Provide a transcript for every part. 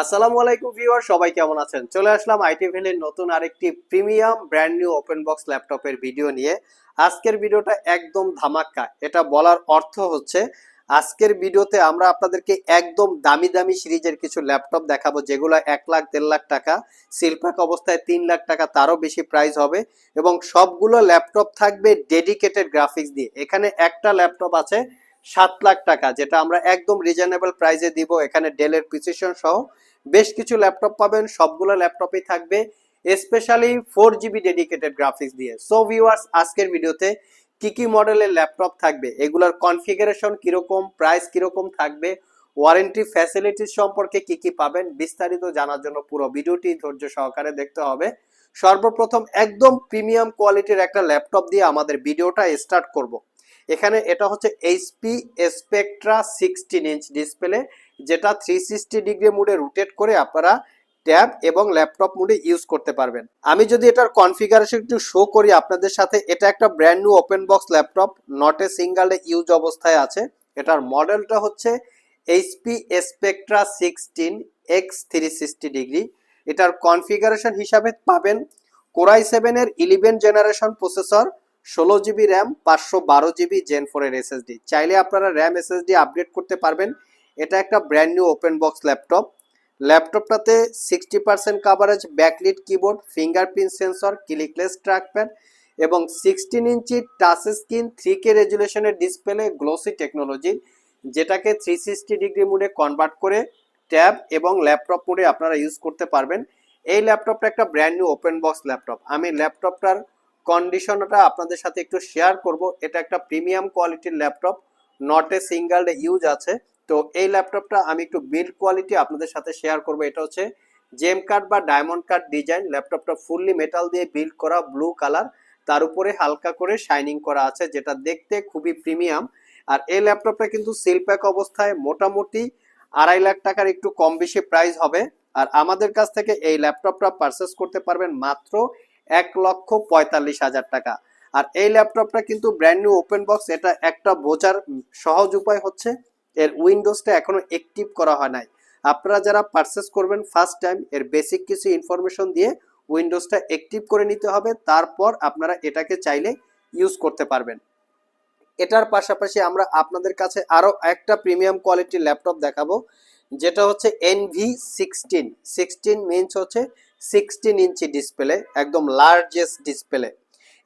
আসসালামু আলাইকুম ভিউয়ার, সবাই কেমন আছেন? চলে আসলাম আইটি ভ্যালির নতুন আরেকটি premium brand new open box ল্যাপটপের ভিডিও নিয়ে। আজকের ভিডিওটা একদম ধামাক্কা। এটা বলার অর্থ হচ্ছে, আজকের ভিডিওতে আমরা আপনাদেরকে একদম দামি দামি সিরিজের কিছু ল্যাপটপ দেখাবো, যেগুলো এক লাখ, দেড় লাখ টাকা সিলপ্যাক অবস্থায় তিন লাখ টাকা, তারও বেশি প্রাইস হবে। এবং সবগুলো ল্যাপটপ থাকবে ডেডিকেটেড গ্রাফিক্স দিয়ে। এখানে একটা ল্যাপটপ আছে সাত লাখ টাকা, যেটা আমরা একদম রিজনেবল প্রাইসে দিব। এখানে ডেলের প্রিসিশন সহ বেশ কিছু ল্যাপটপ পাবেন, সবগুলো ল্যাপটপই থাকবে specially four GB dedicated graphics দিয়ে। সো ভিউয়ার্স আজকের ভিডিওতে কি কি মডেলের ল্যাপটপ থাকবে, এগুলোর কনফিগারেশন কীরকম প্রাইস কীরকম থাকবে ওয়ারেন্টি ফ্যাসিলিটিস সম্পর্কে কি কি পাবেন, বিস্তারিত জানার জন্য পুরো ভিডিওটি ধৈর্য সহকারে দেখতে হবে। সর্বপ্রথম একদম প্রিমিয়াম কোয়ালিটির একটা ল্যাপটপ দিয়ে আমাদের ভিডিওটা স্টার্ট করব। এখানে এটা হচ্ছে HP Spectre sixteen inch display যেটা থ্রি সিক্সটি ডিগ্রি মুডে রোটেট করে আপনারা ট্যাব এবং ল্যাপটপ মুডে ইউজ করতে পারবেন। আমি যদি এটার কনফিগারেশন একটু শো করি আপনাদের সাথে, এটা একটা brand new open box laptop not a single use অবস্থায় আছে। এটার মডেলটা হচ্ছে HP Spectre sixteen x three sixty degree এটার কনফিগারেশন হিসাবে পাবেন কোরাই সেভেনের ইলেভেন জেনারেশন প্রসেসর ষোলো জিবি র্যাম, পাঁচশো বারো জিবি জেন ফোরের এসএসডি চাইলে আপনারা র্যাম এসএসডি আপডেট করতে পারবেন। এটা একটা brand new open box laptop ল্যাপটপটাতে sixty percent coverage backlit keyboard fingerprint sensor clickless trackpad এবং sixteen inch touch screen three K রেজুলেশনের display glossy technology যেটাকে থ্রি সিক্সটি ডিগ্রি মোডে কনভার্ট করে ট্যাব এবং laptop মোডে আপনারা ইউজ করতে পারবেন। এই ল্যাপটপটা একটা brand new open box laptop আমি ল্যাপটপটার কন্ডিশনটা আপনাদের সাথে একটু শেয়ার করব। এটা একটা প্রিমিয়াম কোয়ালিটির laptop not a single use আছে। তো এই ল্যাপটপটা আমি একটু বিল্ড কোয়ালিটি আপনাদের সাথে শেয়ার করব। এটা হচ্ছে জেম কাট বা ডায়মন্ড কাট ডিজাইন ল্যাপটপটা ফুললি মেটাল দিয়ে বিল্ড করা ব্লু কালার তার উপরে হালকা করে শাইনিং করা আছে, যেটা দেখতে খুবই প্রিমিয়াম আর এই ল্যাপটপটা কিন্তু সিলপ্যাক অবস্থায় মোটামুটি আড়াই লাখ টাকার একটু কম বেশি প্রাইস হবে। আর আমাদের কাছ থেকে এই ল্যাপটপটা পারচেস করতে পারবেন মাত্র এক লক্ষ পঁয়তাল্লিশ হাজার টাকা। আর এই ল্যাপটপটা কিন্তু ব্র্যান্ড নিউ ওপেন বক্স এটা একটা বোঝার সহজ উপায় হচ্ছে এর উইন্ডোজটা এখনও অ্যাক্টিভ করা হয় নাই। আপনারা যারা পারচেস করবেন ফার্স্ট টাইম এর বেসিক কিছু ইনফরমেশন দিয়ে উইন্ডোজটা অ্যাক্টিভ করে নিতে হবে, তারপর আপনারা এটাকে চাইলে ইউজ করতে পারবেন। এটার পাশাপাশি আমরা আপনাদের কাছে আরও একটা প্রিমিয়াম কোয়ালিটির ল্যাপটপ দেখাবো, যেটা হচ্ছে এনভি সিক্সটিন সিক্সটিন মিনস হচ্ছে সিক্সটিন ইঞ্চি ডিসপ্লে একদম লার্জেস্ট ডিসপ্লে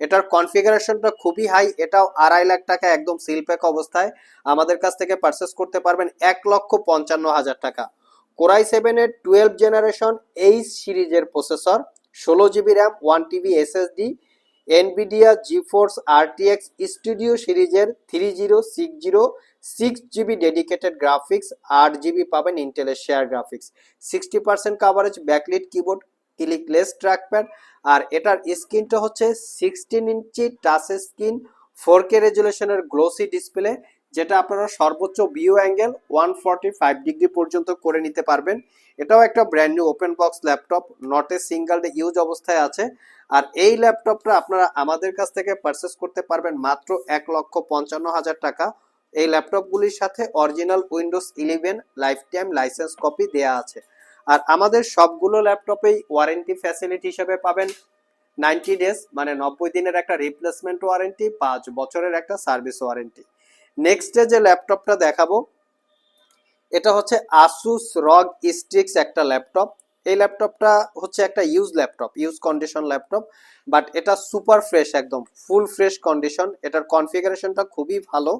এটার কনফিগারেশনটা খুবই হাই এটাও আড়াই লাখ টাকা একদম সিলপ্যাক অবস্থায়। আমাদের কাছ থেকে পারচেস করতে পারবেন এক লক্ষ পঞ্চান্ন হাজার টাকা। কোরাই সেভেনের টুয়েলভ জেনারেশন এইচ সিরিজের প্রসেসর ষোলো GB RAM one TB SSD Nvidia GeForce RTX studio সিরিজের three zero six zero six GB dedicated graphics আট জিবি পাবেন ইন্টেলের share graphics sixty percent coverage backlit keyboard clickless trackpad আর এটার স্ক্রিনটা হচ্ছে sixteen inch touch screen four K রেজুলেশনের glossy display যেটা আপনারা সর্বোচ্চ ভিউ অ্যাঙ্গেল ওয়ান ডিগ্রি পর্যন্ত করে নিতে পারবেন। এটাও একটা brand new open box laptop not single day use অবস্থায় আছে। আর এই ল্যাপটপটা আপনারা আমাদের কাছ থেকে পারচেস করতে পারবেন মাত্র এক লক্ষ পঞ্চান্ন হাজার টাকা। এই ল্যাপটপগুলির সাথে original Windows eleven life time licence copy দেয়া আছে। আর আমাদের সবগুলো ল্যাপটপেই ওয়ারেন্টি ফ্যাসিলিটি হিসেবে পাবেন। নাইনটি ডেজ মানে নব্বই দিনের একটা রিপ্লেসমেন্ট ওয়ারেন্টি পাঁচ বছরের একটা সার্ভিস ওয়ারেন্টি নেক্সটে যে ল্যাপটপটা দেখাবো, এটা হচ্ছে আসুস রগ স্ট্রিক্স একটা ল্যাপটপ। এই ল্যাপটপটা হচ্ছে একটা use laptop use condition laptop but এটা সুপার ফ্রেশ একদম ফুল ফ্রেশ কন্ডিশন এটার কনফিগারেশনটা খুবই ভালো।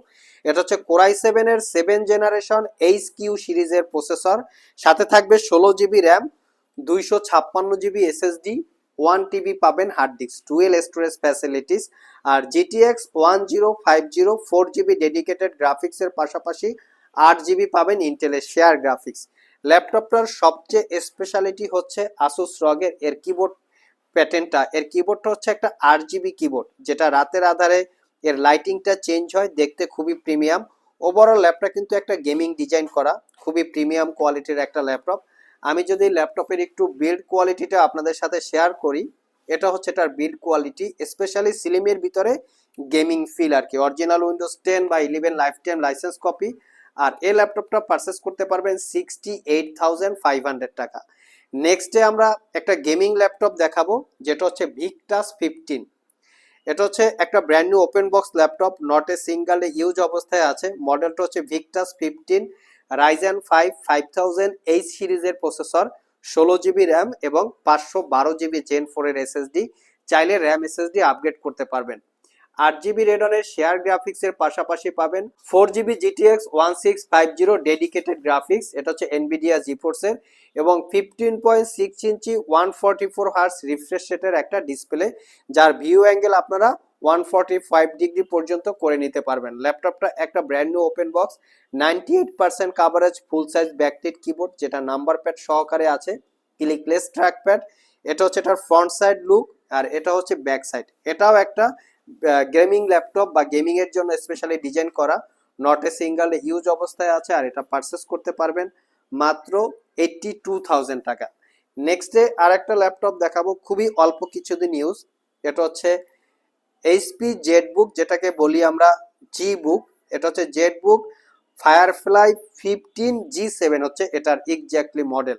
এটা হচ্ছে কোরাই সেভেনের সেভেন জেনারেশন এইচ কিউ সিরিজের প্রসেসর সাথে থাকবে ষোলো জিবি র্যাম দুইশো ছাপ্পান্ন জিবি এসএসডি ওয়ান টিবি পাবেন hard disk dual storage facilities আর GTX one zero five zero four GB dedicated গ্রাফিক্সের পাশাপাশি আট জিবি পাবেন ইন্টেলের শেয়ার গ্রাফিক্স ল্যাপটপটার সবচেয়ে স্পেশালিটি হচ্ছে আসুস রগের এর কিবোর্ড প্যাটার্নটা এর কিবোর্ডটা হচ্ছে একটা আট জিবি কিবোর্ড যেটা রাতের আধারে এর লাইটিংটা চেঞ্জ হয়, দেখতে খুবই প্রিমিয়াম ওভারঅল ল্যাপটপ কিন্তু একটা গেমিং ডিজাইন করা, খুবই প্রিমিয়াম কোয়ালিটির একটা ল্যাপটপ। আমি যদি ল্যাপটপের একটু বিল্ড কোয়ালিটিটা আপনাদের সাথে শেয়ার করি, এটা হচ্ছে এটার বিল্ড কোয়ালিটি স্পেশালি সিলিমের ভিতরে গেমিং ফিল আর কি। অরিজিনাল উইন্ডোজ টেন বা eleven life time licence copy আর এই ল্যাপটপটা পারচেস করতে পারবেন sixty eight thousand five hundred টাকা নেক্সটে আমরা একটা গেমিং ল্যাপটপ দেখাবো, যেটা হচ্ছে ভিকটাস ফিফটিন এটা হচ্ছে একটা brand new open box laptop not a single use অবস্থায় আছে। মডেলটা হচ্ছে Victus fifteen Ryzen five five thousand H সিরিজের প্রসেসর ষোলো জিবি র্যাম এবং পাঁচশো বারো জিবি জেন ফোরের এসএসডি চাইলে র্যাম এসএসডি আপগ্রেড করতে পারবেন। আট জিবি রেডনের শেয়ার গ্রাফিক্সের পাশাপাশি পাবেন four GB GTX one six five zero dedicated graphics. এটা হচ্ছে এনবিডিয়া জিফোর্সের এবং fifteen point six inch one forty four hertz refresh রেটের একটা ডিসপ্লে, যার ভিউ অ্যাঙ্গেল আপনারা ওয়ান ফর্টি ফাইভ ডিগ্রি পর্যন্ত করে নিতে পারবেন। ল্যাপটপটা একটা brand new open box, ninety eight percent coverage full size backlit keyboard যেটা নাম্বার প্যাড সহকারে আছে ক্লিকলেস ট্র্যাক প্যাড এটা হচ্ছে এটার ফ্রন্ট সাইড লুক আর এটা হচ্ছে ব্যাক সাইড এটাও একটা গেমিং ল্যাপটপ বা গেমিং এর জন্য স্পেশালি ডিজাইন করা নট এ সিঙ্গেল ইউজ অবস্থায় আছে আর এটা পারচেস করতে পারবেন মাত্র এইটটি টু থাউজেন্ড টাকা। নেক্সট ডে আর একটা ল্যাপটপ দেখাবো, খুবই অল্প কিছুদিন ইউজ এটা হচ্ছে এইচপি জেড বুক যেটাকে বলি আমরা জি বুক এটা হচ্ছে ZBook Firefly fifteen G seven হচ্ছে এটার exactly model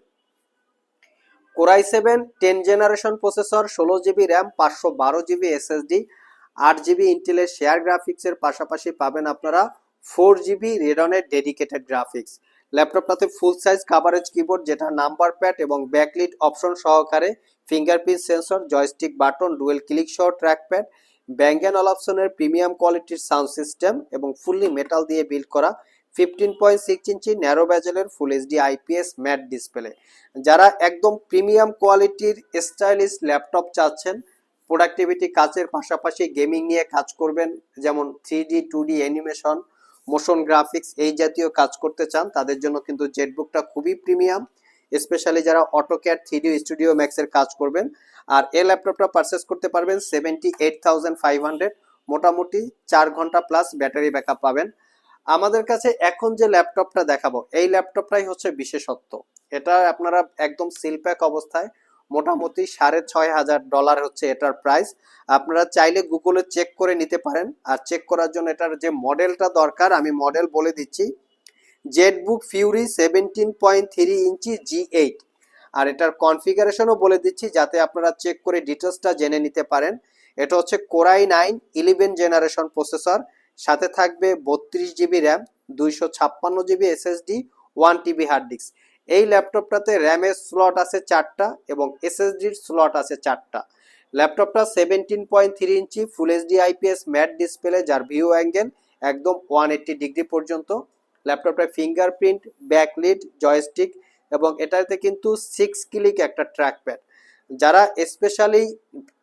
Core i seven ten generation processor ষোলো জিবি র্যাম পাঁচশো বারো জিবি এসএসডি আট জিবি ইন্টেলের শেয়ার গ্রাফিক্সের পাশাপাশি পাবেন আপনারা ফোর জিবি রেডনের ডেডিকেটেড গ্রাফিক্স ল্যাপটপটাতে ফুল সাইজ কাভারেজ কিবোর্ড যেটা নাম্বার প্যাড এবং ব্যাকলিট অপশন সহকারে fingerprint sensor joystick button dual click সহ ট্র্যাক প্যাড ব্যাঙ্গেন অল অপশনের প্রিমিয়াম কোয়ালিটির সাউন্ড সিস্টেম এবং ফুললি মেটাল দিয়ে বিল্ড করা fifteen point six inch narrow ব্যাজেলের full HD IPS matte display যারা একদম প্রিমিয়াম কোয়ালিটির স্টাইলিশ ল্যাপটপ চাচ্ছেন প্রোডাক্টিভিটি কাজের পাশাপাশি গেমিং নিয়ে কাজ করবেন, যেমন three D two D animation motion graphics এই জাতীয় কাজ করতে চান, তাদের জন্য কিন্তু জেটবুকটা খুবই প্রিমিয়াম স্পেশালি যারা অটোক্যাট থ্রি ডি স্টুডিও ম্যাক্সের কাজ করবেন। আর এই ল্যাপটপটা পারচেস করতে পারবেন seventy eight thousand five hundred মোটামুটি চার ঘণ্টা প্লাস ব্যাটারি ব্যাকআপ পাবেন। আমাদের কাছে এখন যে ল্যাপটপটা দেখাবো, এই ল্যাপটপটাই হচ্ছে বিশেষত্ব। এটা আপনারা একদম সিলপ্যাক অবস্থায় মোটামুটি সাড়ে ছয় হাজার ডলার হচ্ছে এটার প্রাইস আপনারা চাইলে গুগলে চেক করে নিতে পারেন। আর চেক করার জন্য এটার যে মডেলটা দরকার, আমি মডেল বলে দিচ্ছি। ZBook Fury seventeen point three inch G eight আর এটার কনফিগারেশনও বলে দিচ্ছি, যাতে আপনারা চেক করে ডিটেলসটা জেনে নিতে পারেন। এটা হচ্ছে Core i nine eleven generation processor সাথে থাকবে বত্রিশ জিবি র্যাম দুইশো ছাপ্পান্ন GB SSD one TB hard disk এই ল্যাপটপটাতে র্যামের স্লট আছে চারটা এবং এসএসডির স্লট আছে চারটা। ল্যাপটপটা seventeen point three inch full HD IPS matte display যার ভিউ অ্যাঙ্গেল একদম ওয়ান এইট্টি ডিগ্রি পর্যন্ত। ল্যাপটপটায় ফিঙ্গারপ্রিন্ট ব্যাকলিড জয়স্টিক এবং এটাতে কিন্তু সিক্স ক্লিক একটা ট্র্যাক প্যাড যারা স্পেশালি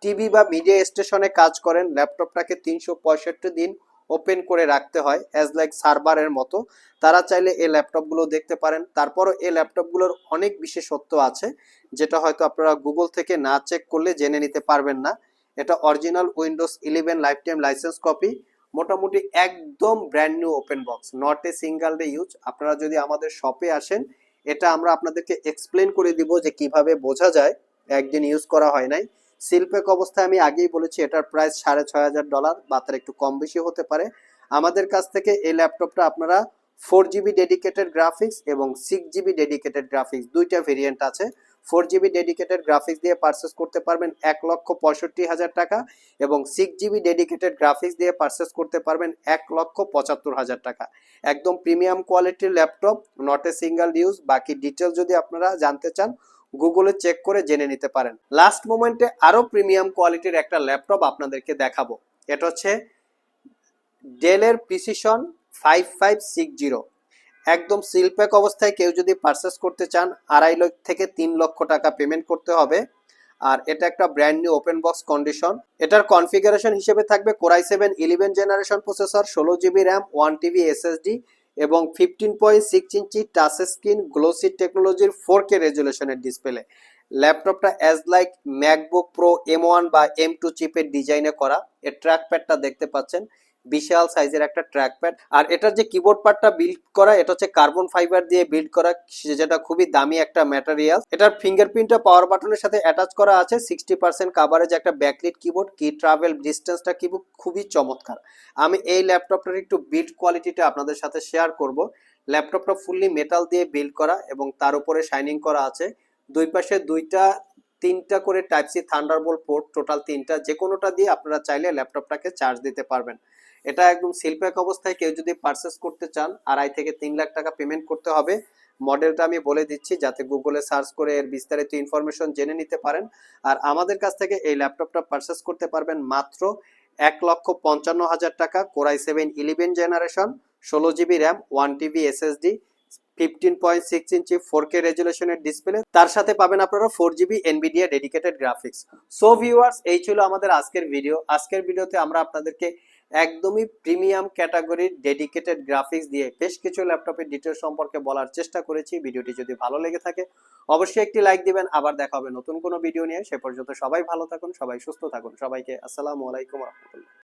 টিভি বা মিডিয়া স্টেশনে কাজ করেন, ল্যাপটপটাকে তিনশো পঁয়ষট্টি দিন ওপেন করে রাখতে হয় অ্যাজ লাইক সার্ভারের মতো। তারা চাইলে এই ল্যাপটপগুলো দেখতে পারেন। তারপরও এই ল্যাপটপগুলোর অনেক বিশেষত্ব আছে, যেটা হয়তো আপনারা গুগল থেকে না চেক করলে জেনে নিতে পারবেন না। এটা original Windows eleven life time licence copy মোটামুটি একদম brand new open box not a single day use আপনারা যদি আমাদের শপে আসেন, এটা আমরা আপনাদেরকে এক্সপ্লেন করে দিব যে কীভাবে বোঝা যায়। একদিন ইউজ করা হয় নাই। শিল্পেক অবস্থায় আমি আগেই বলেছি, এটার প্রাইস সাড়ে ছয় হাজার ডলার বা তার একটু কম বেশি হতে পারে। আমাদের কাছ থেকে এই ল্যাপটপটা আপনারা ফোর জিবি ডেডিকেটেড গ্রাফিক্স এবং সিক্স জিবি ডেডিকেটেড গ্রাফিক্স দুইটা ভেরিয়েন্ট আছে। ফোর জিবি ডেডিকেটেড গ্রাফিক্স দিয়ে পারচেস করতে পারবেন এক লক্ষ পঁয়ষট্টি হাজার টাকা এবং সিক্স জিবি ডেডিকেটেড গ্রাফিক্স দিয়ে পারচেস করতে পারবেন এক লক্ষ পঁচাত্তর হাজার টাকা। একদম প্রিমিয়াম কোয়ালিটির laptop not a single use বাকি ডিটেলস যদি আপনারা জানতে চান গুগলে চেক করে জেনে নিতে পারেন। লাস্ট মোমেন্টে আরও প্রিমিয়াম কোয়ালিটির একটা ল্যাপটপ আপনাদেরকে দেখাবো। এটা হচ্ছে ডেলের Precision five five six zero একদম সিলপ্যাক অবস্থায় কেউ যদি পারচেস করতে চান, আড়াই লক্ষ থেকে তিন লক্ষ টাকা পেমেন্ট করতে হবে। আর এটা একটা brand new open box condition এটার কনফিগারেশন হিসেবে থাকবে Core i seven eleven generation processor ষোলো GB RAM one TB SSD এবং fifteen point six inch touch screen glossy টেকনোলজির ফোর কে রেজুলেশনের ডিসপ্লে ল্যাপটপটা as like MacBook Pro M one বা M two চিপের ডিজাইনে করা। এর ট্র্যাক প্যাডটা দেখতে পাচ্ছেন। বিশাল সাইজের একটা ট্র্যাক প্যাড আর এটার যে কিবোর্ড পার্টটা বিল্ড করা, এটা হচ্ছে কার্বন ফাইবার দিয়ে বিল্ড করা যেটা খুবই দামি একটা ম্যাটেরিয়াল এটার ফিঙ্গারপ্রিন্টটা পাওয়ার বাটনের সাথে অ্যাটাচ করা আছে সিক্সটি পার্সেন্ট কাভারেজ একটা ব্যাকলিট কিবোর্ড কি ট্রাভেল ডিস্টেন্সটা কিবোর্ড খুবই চমৎকার। আমি এই ল্যাপটপটার একটু বিল্ড কোয়ালিটিটা আপনাদের সাথে শেয়ার করব। ল্যাপটপটা ফুললি মেটাল দিয়ে বিল্ড করা এবং তার উপরে শাইনিং করা আছে। দুই পাশে দুইটা, তিনটা করে type C Thunderbolt port total তিনটা। যে কোনোটা দিয়ে আপনারা চাইলে ল্যাপটপটাকে চার্জ দিতে পারবেন। এটা একদম সিলপ্যাক অবস্থায় কেউ যদি পারচেস করতে চান, আড়াই থেকে তিন লাখ টাকা পেমেন্ট করতে হবে। মডেলটা আমি বলে দিচ্ছি যাতে গুগলে সার্চ করে এর বিস্তারিত ইনফরমেশন জেনে নিতে পারেন। আর আমাদের কাছ থেকে এই ল্যাপটপটা পারচেস করতে পারবেন মাত্র এক লক্ষ পঞ্চান্ন হাজার টাকা Core i seven eleven generation ষোলো GB RAM one TB SSD fifteen point six inch four K রেজুলেশনের display তার সাথে পাবেন আপনারা four GB Nvidia dedicated graphics so viewers এই ছিল আমাদের আজকের ভিডিও আজকের ভিডিওতে আমরা আপনাদেরকে একদমই প্রিমিয়াম ক্যাটাগরির ডেডিকেটেড গ্রাফিক্স দিয়ে বেশ কিছু ল্যাপটপের ডিটেল সম্পর্কে বলার চেষ্টা করেছি। ভিডিওটি যদি ভালো লেগে থাকে, অবশ্যই একটি লাইক দিবেন। আবার দেখা হবে নতুন কোনো ভিডিও নিয়ে। সে পর্যন্ত সবাই ভালো থাকুন, সবাই সুস্থ থাকুন। সবাইকে আসসালামু আলাইকুম রহমতুল্লাহ।